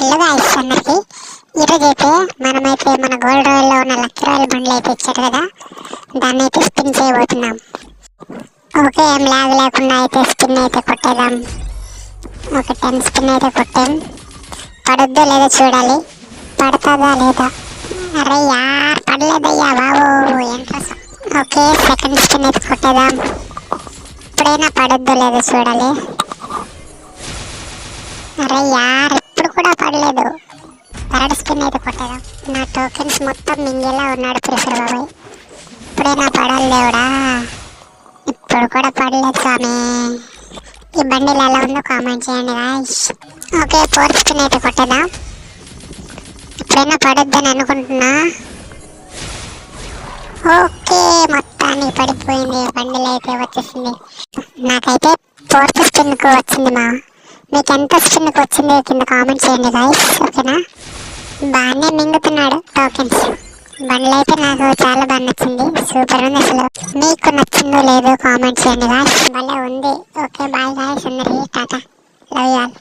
Hello guys అందరికి ఈరోజు అయితే మనమైతే మన గోల్డ్ రాయల్లో ఉన్న లక్ రాయల్ బండ్లు అయితే ఇచ్చారు కదా దాన్ని అయితే స్పిన్ చేయబోతున్నాం. ఓకే ఏం లాగ్ లేకుండా అయితే స్పిన్ అయితే కొట్టేద్దాం. ఒక టెన్ స్పిన్ అయితే కొట్టాం. పడుద్దో లేదో చూడాలి. పడుతుందా లేదా? అరే యార్ పడలేదయ్యా బాబు ఇంట్రెస్ట్ ఓకే సెకండ్ స్పిన్ అయితే కొట్టేద్దాం. ఇప్పుడైనా పడుద్దో లేదో చూడాలి. అరే యార్ ఇప్పుడు కూడా పడలేదు థర్డ్ స్పిన్ అయితే కొట్టేదా నా టోకెన్స్ మొత్తం మింగేలా ఉన్నాడు ప్రిఫర్ బాబాయ్. ఇప్పుడైనా పడాలి దేవుడా. ఇప్పుడు కూడా పడలేదు స్వామి. ఈ బండిలు ఎలా ఉందో కామెంట్ చేయండి గాయ్స్ ఓకే ఫోర్త్ స్కిన్ అయితే కొట్టేదా ఇప్పుడైనా పడొద్దని అనుకుంటున్నా. ఓకే మొత్తానికి పడిపోయింది. బండిలో అయితే వచ్చేసింది. నాకైతే ఫోర్త్ స్కిన్కు వచ్చింది మా. మీకు ఎంత స్కిన్కి వచ్చింది కింద కామెంట్ చేయండి గాయస్ ఓకేనా? బాగానే మింగుతున్నాడు టోకెన్స్ బండ్లు అయితే నాకు చాలా బాగా నచ్చింది. సూపర్ ఉంది అసలు. మీకు నచ్చిందో లేదో కామెంట్ చేయండి గాయస్ భలే ఉంది. ఓకే బాయ్ గాయస్ అందరికీ టాటా. Love you all